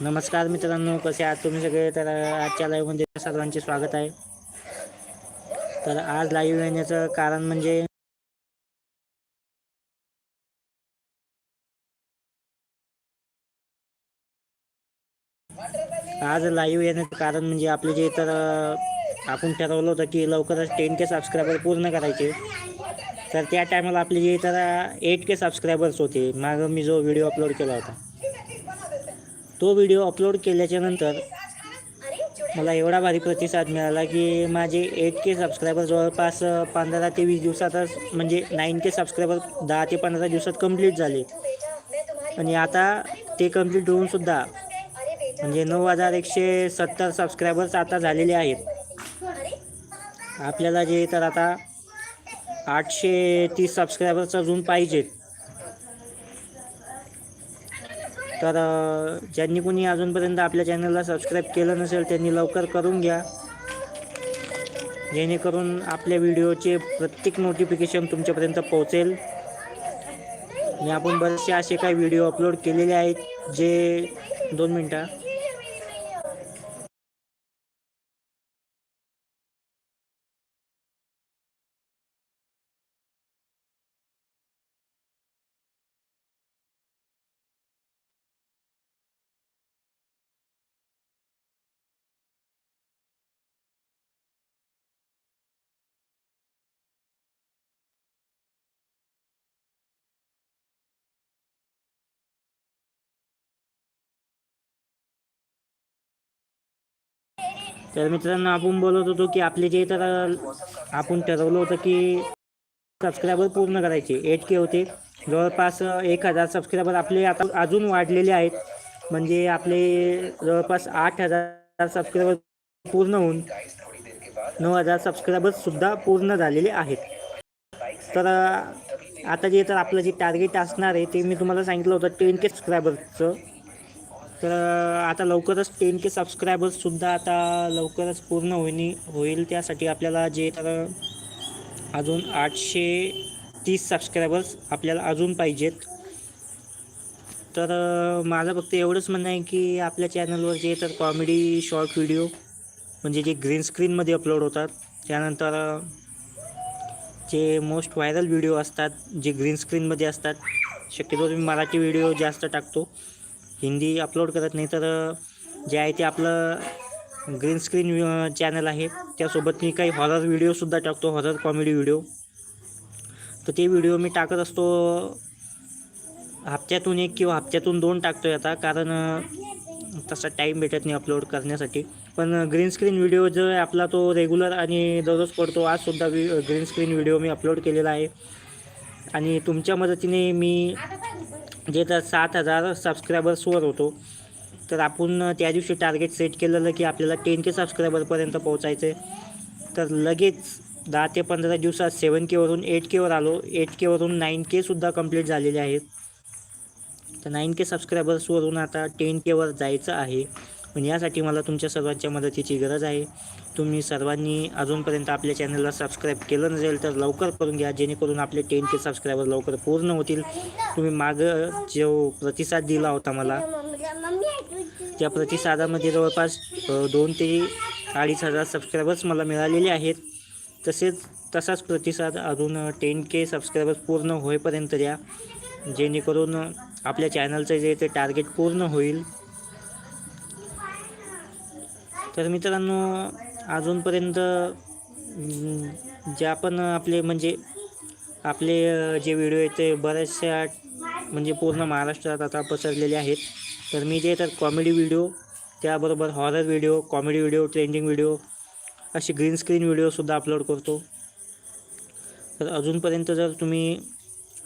नमस्कार मित्रांनो कसे आहात तुम्ही सगळे? तर आजच्या लाईव्हमध्ये सर्वांचे स्वागत आहे. तर आज लाईव्ह येण्याचं कारण म्हणजे आज लाईव्ह येण्याचं कारण म्हणजे आपले जे तर आपण ठरवलं होतं की लवकरच टेन के सबस्क्रायबर पूर्ण करायचे. तर त्या टायमाला आपले जे तर एट के सबस्क्रायबर्स होते. मागं मी जो व्हिडिओ अपलोड केला होता. तो व्हिडिओ अपलोड केल्याच्यानंतर मला एवढा भारी प्रतिसाद मिळाला की माझे एट के सबस्क्रायबर जवळपास पंधरा ते वीस दिवसातच म्हणजे नाईन के सबस्क्रायबर दहा ते पंधरा दिवसात कंप्लीट झाले. आणि आता ते कंप्लीट होऊनसुद्धा म्हणजे नऊ हजार एकशे सत्तर सबस्क्रायबर्स आता झालेले आहेत. आपल्याला जे तर आता आठशे तीस सबस्क्रायबर्स अजून पाहिजेत. तर ज्यांनी कोणी अजूनपर्यंत आपल्या चॅनलला सबस्क्राईब केलं नसेल त्यांनी लवकर करून घ्या. जेणेकरून आपल्या व्हिडिओचे प्रत्येक नोटिफिकेशन तुमच्यापर्यंत पोहोचेल. मी आपण बरेचसे असे काही व्हिडिओ अपलोड केलेले आहेत जे दोन मिनटं. तर मित्रांनो आपण बोलत होतो की आपले जे तर आपण ठरवलं होतं की सबस्क्रायबर पूर्ण करायचे. एट के होते. जवळपास एक हजार सबस्क्रायबर आपले आता अजून वाढलेले आहेत. म्हणजे आपले जवळपास आठ हजार सबस्क्रायबर पूर्ण होऊन नऊ हजार सबस्क्रायबर्ससुद्धा पूर्ण झालेले आहेत. तर आता जे तर आपलं जे टार्गेट असणार आहे ते मी तुम्हाला सांगितलं होतं टेन के सबस्क्रायबरचं तर आता लवकरच टेन के सबस्क्रायबर्ससुद्धा आता लवकरच पूर्ण होईनी होईल त्यासाठी आपल्याला जे तर अजून आठशे तीस सबस्क्रायबर्स आपल्याला अजून पाहिजेत. तर माझं फक्त एवढंच म्हणणं आहे की आपल्या चॅनलवर जे तर कॉमेडी शॉर्ट व्हिडिओ म्हणजे जे ग्रीन स्क्रीनमध्ये अपलोड होतात त्यानंतर जे मोस्ट व्हायरल व्हिडिओ असतात जे ग्रीन स्क्रीनमध्ये असतात शक्यतो मी मराठी व्हिडिओ जास्त टाकतो. हिंदी अपलोड करत नाही तर जे आहे ते आपलं ग्रीन स्क्रीन चॅनल आहे. त्यासोबत मी काही हॉरर व्हिडिओसुद्धा टाकतो हॉरर कॉमेडी व्हिडिओ तर ते व्हिडिओ मी टाकत असतो हप्त्यातून एक किंवा हप्त्यातून दोन टाकतो आहे आता. कारण तसा टाईम भेटत नाही अपलोड करण्यासाठी. पण ग्रीन स्क्रीन व्हिडिओ जो आहे आपला तो रेग्युलर आणि दररोज पडतो. आजसुद्धा वि ग्रीन स्क्रीन व्हिडिओ मी अपलोड केलेला आहे. आणि तुमच्या मदतीने मी जे तर सात हजार सबस्क्रायबर्सवर होतो. तर आपण त्या दिवशी टार्गेट सेट केलेलं की आपल्याला टेन के सबस्क्रायबरपर्यंत पोहोचायचं आहे तर लगेच दहा ते पंधरा दिवसात सेवन केवरून एट केवर आलो. एट केवरून नाईन केसुद्धा कंप्लीट झालेले आहेत. तर नाईन के सबस्क्रायबर्सवरून आता टेन केवर जायचं आहे. पण यासाठी मला तुमच्या सर्वांच्या मदतीची गरज आहे. तुम्ही सर्वांनी अजूनपर्यंत आपल्या चॅनलला सबस्क्राईब केलं नसेल तर लवकर करून घ्या जेणेकरून आपले टेन के सबस्क्रायबर लवकर पूर्ण होतील. तुम्ही मागं जो प्रतिसाद दिला होता मला त्या प्रतिसादामध्ये जवळपास दोन ते अडीच हजार सबस्क्रायबर्स मला मिळालेले आहेत. तसेच तसाच प्रतिसाद अजून टेन के सबस्क्रायबर्स पूर्ण होईपर्यंत द्या जेणेकरून आपल्या चॅनलचं जे ते टार्गेट पूर्ण होईल. तर मित्रांनो अजूनपर्यंत जे आपण आपले म्हणजे आपले जे व्हिडिओ आहेत ते बऱ्याचशा म्हणजे पूर्ण महाराष्ट्रात आता पसरलेले आहेत. तर मी जे तर कॉमेडी व्हिडिओ त्याबरोबर horror video comedy video trending video असे ग्रीन स्क्रीन व्हिडिओसुद्धा अपलोड करतो. तर अजूनपर्यंत जर तुम्ही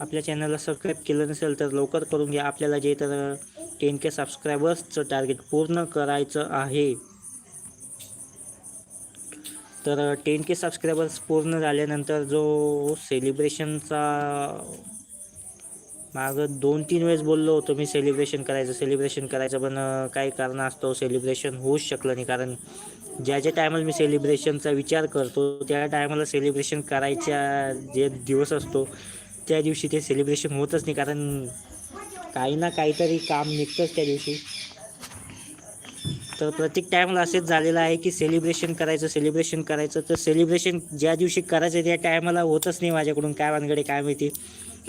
आपल्या चॅनलला सबस्क्राईब केलं नसेल तर लवकर करून घ्या. आपल्याला जे तर टेन के सबस्क्रायबर्सचं टार्गेट पूर्ण करायचं आहे. तर टेन के सबस्क्रायबर्स पूर्ण झाल्यानंतर जो सेलिब्रेशनचा मागं दोन तीन वेळेस बोललो होतो मी सेलिब्रेशन करायचं सेलिब्रेशन करायचं पण काही कारण असतो सेलिब्रेशन होऊच शकलं नाही. कारण ज्या ज्या टायमाला मी सेलिब्रेशनचा विचार करतो त्या टायमाला सेलिब्रेशन करायच्या जे दिवस असतो त्या दिवशी ते सेलिब्रेशन होतच नाही. कारण काही ना काहीतरी काम निघतंच त्या दिवशी. तर प्रत्येक टायमाला असेच झालेलं आहे की सेलिब्रेशन करायचं सेलिब्रेशन करायचं. तर सेलिब्रेशन ज्या दिवशी करायचं त्या टायमाला होतच नाही माझ्याकडून काय वानगडे काय माहिती.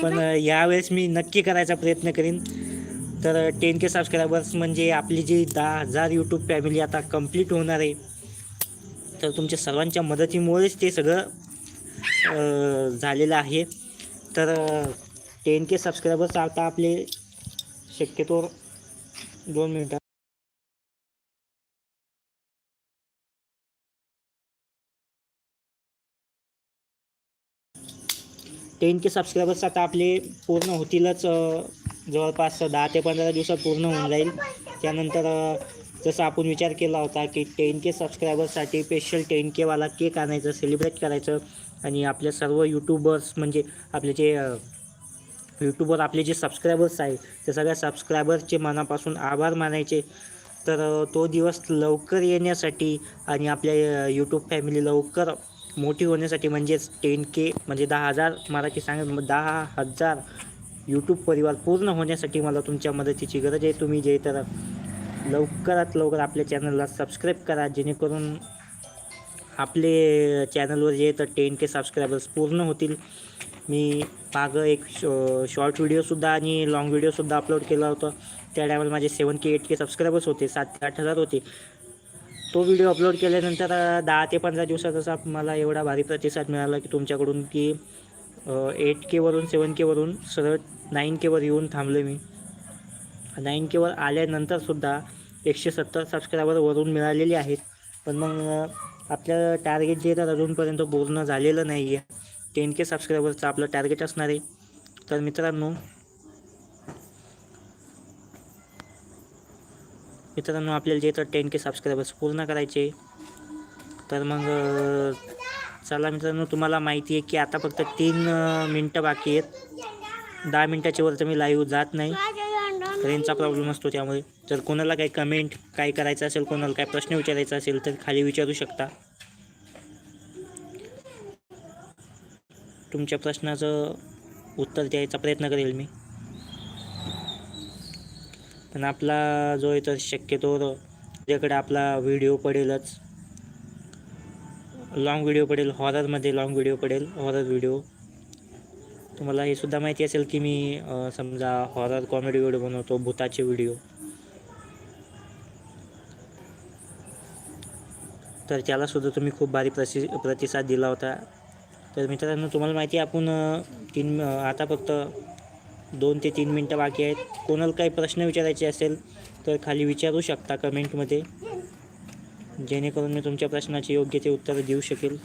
पण यावेळेस मी नक्की करायचा प्रयत्न करीन. तर टेन के सबस्क्रायबर्स म्हणजे आपली जी दहा हजार यूट्यूब फॅमिली आता कंप्लीट होणार आहे. तर तुमच्या सर्वांच्या मदतीमुळेच ते सगळं झालेलं आहे. तर टेन के सबस्क्रायबर्स आता आपले शक्यतो दोन मिनटं. टेन के सबस्क्रायबर्स आता आपले पूर्ण होतीलच जवळपास दहा ते पंधरा दिवसात पूर्ण होऊन जाईल. त्यानंतर जसं आपण विचार केला होता की टेन के सबस्क्रायबर्ससाठी स्पेशल टेन केवाला केक आणायचं सेलिब्रेट करायचं आणि आपल्या सर्व यूट्यूबर्स म्हणजे आपले जे यूट्यूबवर आपले जे सबस्क्रायबर्स आहे त्या सगळ्या सबस्क्रायबर्सचे मनापासून आभार मानायचे. तर तो दिवस लवकर येण्यासाठी आणि आपल्या यूट्यूब फॅमिली लवकर मोठी होण्यासाठी म्हणजेच टेन के म्हणजे दहा हजार मराठी सांगेल मग दहा हजार यूट्यूब परिवार पूर्ण होण्यासाठी मला तुमच्या मदतीची गरज आहे. तुम्ही जे तर लवकरात लवकर आपल्या चॅनलला सबस्क्राईब करा. जेणेकरून आपले चॅनलवर जे तर टेन के सबस्क्रायबर्स पूर्ण होतील. मी मागं एक शॉ शॉर्ट व्हिडिओसुद्धा आणि लाँग व्हिडिओसुद्धा अपलोड केला होता. त्या टायमाला माझे सेवन के एट के सबस्क्रायबर्स होते सात ते आठ हजार होते. तो व्हिडिओ अपलोड केल्यानंतर दहा ते पंधरा दिवसाचा मला एवढा भारी प्रतिसाद मिळाला की तुमच्याकडून की एट केवरून सेवन केवरून सरळ नाईन केवर येऊन थांबलो मी. नाईन केवर आल्यानंतरसुद्धा एकशे सत्तर सबस्क्रायबर वरून मिळालेले आहेत. पण मग आपलं टार्गेट जे तर अजूनपर्यंत पूर्ण झालेलं नाही आहे टेन के सबस्क्रायबरचं आपलं टार्गेट असणार आहे. तर मित्रांनो मित्रांनो आपल्याला जे तर टेन के सबस्क्रायबर्स पूर्ण करायचे तर मग चला मित्रांनो तुम्हाला माहिती आहे की आता फक्त तीन मिनटं बाकी आहेत. दहा मिनटाच्या वर तर मी लाईव्ह जात नाही. रेंजचा प्रॉब्लेम असतो त्यामुळे. जर कोणाला काही कमेंट काय करायचं असेल कोणाला काही प्रश्न विचारायचा असेल तर खाली विचारू शकता. तुमच्या प्रश्नाचं उत्तर द्यायचा प्रयत्न करेल मी. पण आपला जो आहे तर शक्यतो त्याच्याकडे आपला व्हिडिओ पडेलच. लाँग व्हिडिओ पडेल हॉररमध्ये लाँग व्हिडिओ पडेल हॉरर व्हिडिओ तुम्हाला हे सुद्धा माहिती असेल की मी समजा हॉरर कॉमेडी व्हिडिओ बनवतो भूताचे व्हिडिओ तर त्यालासुद्धा तुम्ही खूप भारी प्रसि प्रतिसाद दिला होता. तर मित्रांनो तुम्हाला माहिती आपण तीन आता फक्त दोन ते तीन मिनटं बाकी आहेत. कोणाला काही प्रश्न विचारायचे असेल तर खाली विचारू शकता कमेंटमध्ये. जेणेकरून मी तुमच्या प्रश्नाचे योग्य ते उत्तर देऊ शकेल.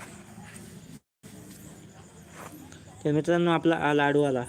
तर मित्रांनो आपला आ लाडू आला.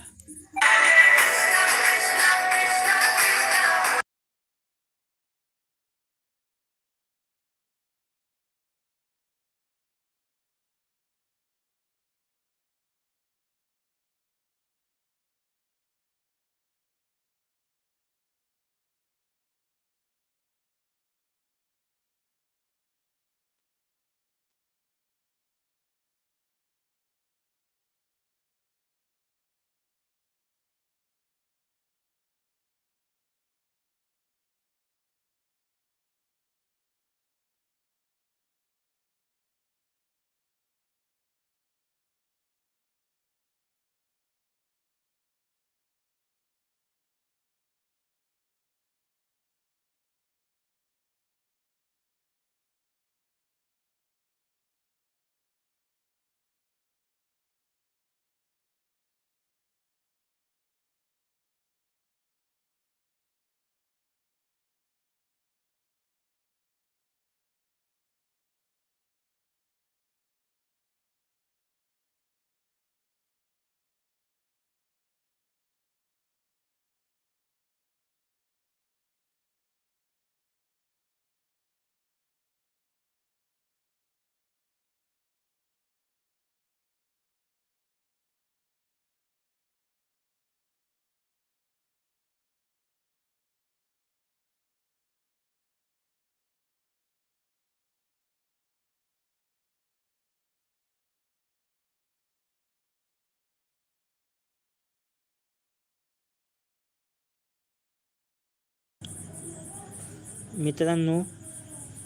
मित्रांनो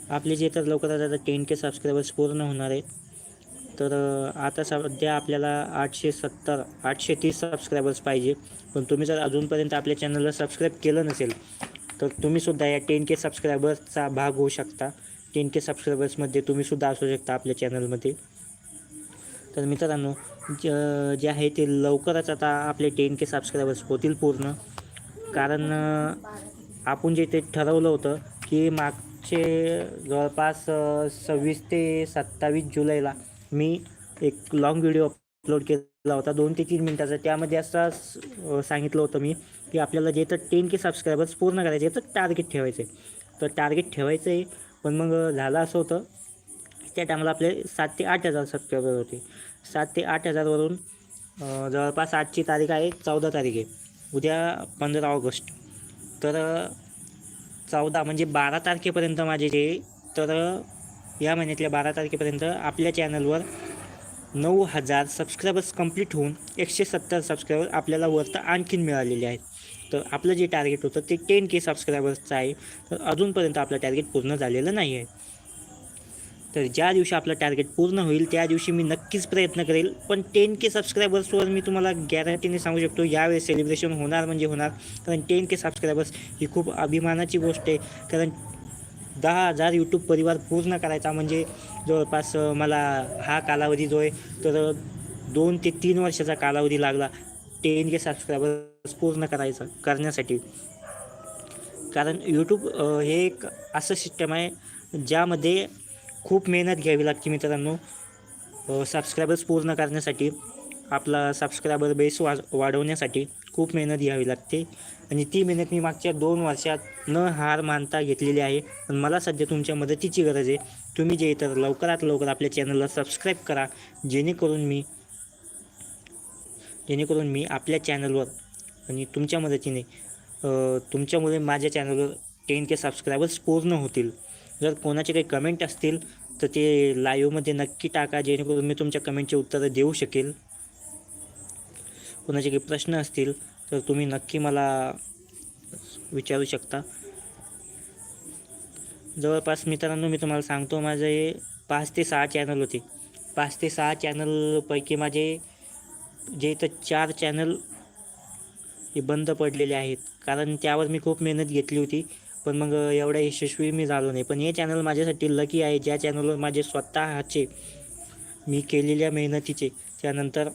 आपले जे तर लवकरात आता टेन के सबस्क्रायबर्स पूर्ण होणार आहेत. तर आता सध्या आपल्याला आठशे सत्तर आठशे तीस सबस्क्रायबर्स पाहिजे. पण तुम्ही जर अजूनपर्यंत आपल्या चॅनलला सबस्क्राईब केलं नसेल तर तुम्हीसुद्धा या टेन के सबस्क्रायबर्सचा भाग होऊ शकता. टेन के सबस्क्रायबर्समध्ये तुम्हीसुद्धा असू शकता आपल्या चॅनलमध्ये तर मित्रांनो ज जे आहे ते लवकरच आता आपले टेन के सबस्क्रायबर्स होतील पूर्ण. कारण आपण जे ते ठरवलं होतं की मागचे जवळपास सव्वीस ते सत्तावीस जुलैला मी एक लाँग व्हिडिओ अपलोड केला होता दोन ते तीन मिनटाचा. त्यामध्ये असं सांगितलं होतं मी की आपल्याला जे तर टेन के सबस्क्रायबर्स पूर्ण करायचे तर टार्गेट ठेवायचं. आहे तर टार्गेट ठेवायचं आहे पण मग झालं असं होतं त्या टायमाला आपले सात ते आठ हजार सबस्क्रायबर होते. सात ते आठ हजारवरून जवळपास आजची तारीख आहे चौदा तारीख आहे उद्या पंधरा ऑगस्ट. तर चौदा म्हणजे बारा तारखेपर्यंत माझे जे तर या महिन्यातल्या बारा तारखेपर्यंत आपल्या चॅनलवर नऊ हजार सबस्क्रायबर्स कंप्लीट होऊन एकशे सत्तर सबस्क्रायबर आपल्याला वरतं आणखीन मिळालेले आहेत. तर आपलं जे टार्गेट होतं ते टेन के सबस्क्रायबर्सचं आहे. तर अजूनपर्यंत आपलं टार्गेट पूर्ण झालेलं नाही आहे तर ज्या दिवशी आपलं टार्गेट पूर्ण होईल त्या दिवशी मी नक्कीच प्रयत्न करेल. पण टेन के सबस्क्रायबर्सवर मी तुम्हाला गॅरंटीने सांगू शकतो यावेळेस सेलिब्रेशन होणार म्हणजे होणार. कारण टेन के सबस्क्रायबर्स ही खूप अभिमानाची गोष्ट आहे. कारण दहा हजार यूट्यूब परिवार पूर्ण करायचा म्हणजे जवळपास मला हा कालावधी जो आहे तर दोन ते तीन वर्षाचा कालावधी लागला टेन के सबस्क्रायबर्स पूर्ण करायचा करण्यासाठी. कारण यूट्यूब हे एक असं सिस्टम आहे ज्यामध्ये खूप मेहनत घ्यावी लागते मित्रांनो. सबस्क्रायबर्स पूर्ण करण्यासाठी आपला सबस्क्रायबर बेस वा वाढवण्यासाठी खूप मेहनत घ्यावी लागते. आणि ती मेहनत मी मागच्या दोन वर्षात न हार मानता घेतलेली आहे. पण मला सध्या तुमच्या मदतीची गरज आहे. तुम्ही जे तर लवकरात लवकर आपल्या चॅनलला सबस्क्राईब करा जेणेकरून मी जेणेकरून मी आपल्या चॅनलवर आणि तुमच्या मदतीने तुमच्यामुळे माझ्या चॅनलवर टेन के सबस्क्रायबर्स पूर्ण होतील. जर कोणाचे काही कमेंट असतील तर ते लाईव्हमध्ये नक्की टाका जेणेकरून मी तुमच्या कमेंटचे उत्तरं देऊ शकेल. कोणाचे काही प्रश्न असतील तर तुम्ही नक्की मला विचारू शकता. जवळपास मित्रांनो मी तुम्हाला सांगतो माझे पाच ते सहा चॅनल होते. पाच ते सहा चॅनलपैकी माझे जे इथं चार चॅनल हे बंद पडलेले आहेत. कारण त्यावर मी खूप मेहनत घेतली होती. पण मग एवढ्या यशस्वी मी झालो नाही. पण हे चॅनल माझ्यासाठी लकी आहे. ज्या चॅनलवर माझे स्वतःचे मी केलेल्या मेहनतीचे त्यानंतर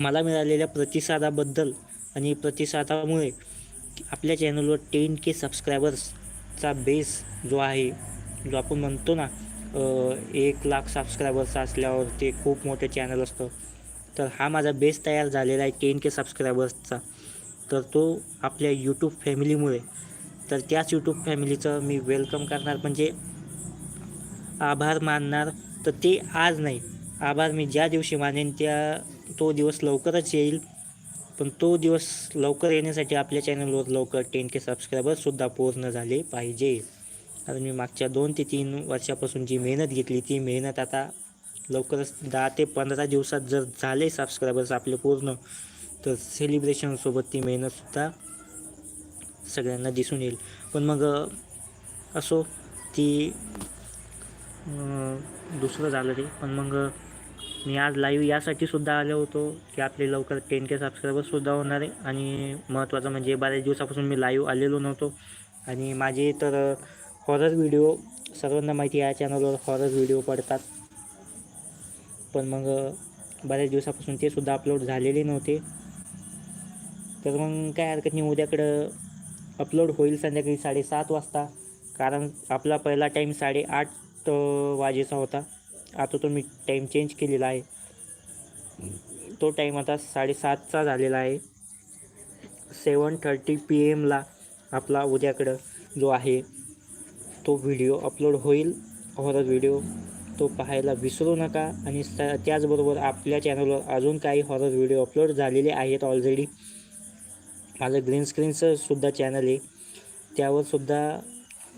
मला मिळालेल्या प्रतिसादाबद्दल आणि प्रतिसादामुळे आपल्या चॅनलवर टेन के सबस्क्रायबर्सचा बेस जो आहे जो आपण म्हणतो ना एक लाख सबस्क्रायबर्स असल्यावर ते खूप मोठं चॅनल असतं. तर हा माझा बेस तयार झालेला आहे टेन के सबस्क्रायबर्सचा तर तो आपल्या यूट्यूब फॅमिलीमुळे तर त्याच यूट्यूब फॅमिलीचं मी वेलकम करणार. म्हणजे आभार मानणार तर ते आज नाही. आभार मी ज्या दिवशी मानेन त्या तो दिवस लवकरच येईल. पण तो दिवस लवकर येण्यासाठी आपल्या चॅनलवर लवकर टेन के सबस्क्रायबरसुद्धा पूर्ण झाले पाहिजे. कारण मी मागच्या दोन ते तीन वर्षापासून जी मेहनत घेतली ती मेहनत आता लवकरच दहा ते पंधरा दिवसात जर झाले सबस्क्रायबर्स आपले पूर्ण तर सेलिब्रेशनसोबत ती मेहनतसुद्धा सगळ्यांना दिसून येईल. पण मग असो ती दुसरं झालं ते पण मग मी आज लाईव्ह यासाठी सुद्धा आलो होतो की आपले लवकर टेन के सबस्क्रायबर्ससुद्धा होणार आहे. आणि महत्त्वाचं म्हणजे बऱ्याच दिवसापासून मी लाईव्ह आलेलो नव्हतो. आणि माझे तर हॉरर व्हिडिओ सर्वांना माहिती या चॅनलवर हॉरर व्हिडिओ पडतात. पण मग बऱ्याच दिवसापासून ते सुद्धा अपलोड झालेले नव्हते. तर मग काय हरकत नाही उद्याकडं अपलोड होईल संध्याकाळी साडेसात वाजता. कारण आपला पहिला टाईम साडेआठ वाजेचा होता. आता तो मी टाईम चेंज केलेला आहे. तो टाईम आता साडेसातचा झालेला आहे. सेवन थर्टी पी एमला आपला उद्याकडं जो आहे तो व्हिडिओ अपलोड होईल. हॉरर व्हिडिओ तो पाहायला विसरू नका. आणि त्याचबरोबर आपल्या चॅनलवर अजून काही हॉरर व्हिडिओ अपलोड झालेले आहेत ऑलरेडी माझं ग्रीन स्क्रीनचं सुद्धा चॅनल आहे. त्यावरसुद्धा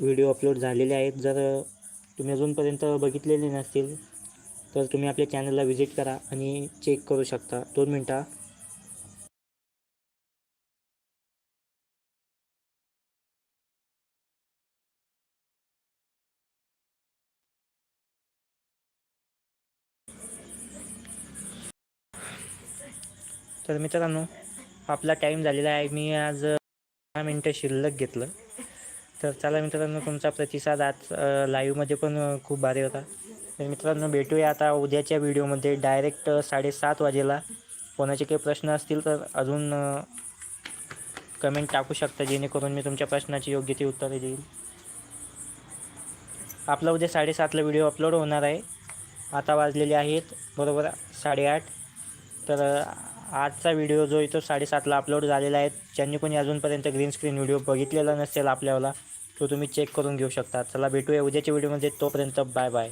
व्हिडिओ अपलोड झालेले आहेत. जर तुम्ही अजूनपर्यंत बघितलेले नसतील तर तुम्ही आपल्या चॅनलला व्हिजिट करा आणि चेक करू शकता. दोन मिनटा. तर मित्रांनो आपला टाईम झालेला आहे. मी आज दहा मिनटं शिल्लक घेतलं. तर चला मित्रांनो तुमचा प्रतिसाद आज लाईव्हमध्ये पण खूप भारी होता. तर मित्रांनो भेटूया आता उद्याच्या व्हिडिओमध्ये डायरेक्ट साडेसात वाजेला. कोणाचे काही प्रश्न असतील तर अजून कमेंट टाकू शकता. जेणेकरून मी तुमच्या प्रश्नाची योग्य ती उत्तरे देईल. आपला उद्या साडेसातला व्हिडिओ अपलोड होणार आहे. आता वाजलेले आहेत बरोबर साडेआठ. तर आजचा व्हिडिओ जो इथं साडेसातला अपलोड झालेला आहे ज्यांनी कोणी अजूनपर्यंत ग्रीन स्क्रीन व्हिडिओ बघितलेला नसेल आपल्याला तो तुम्ही चेक करून घेऊ शकता. चला भेटूया उद्याच्या व्हिडिओमध्ये तोपर्यंत बाय बाय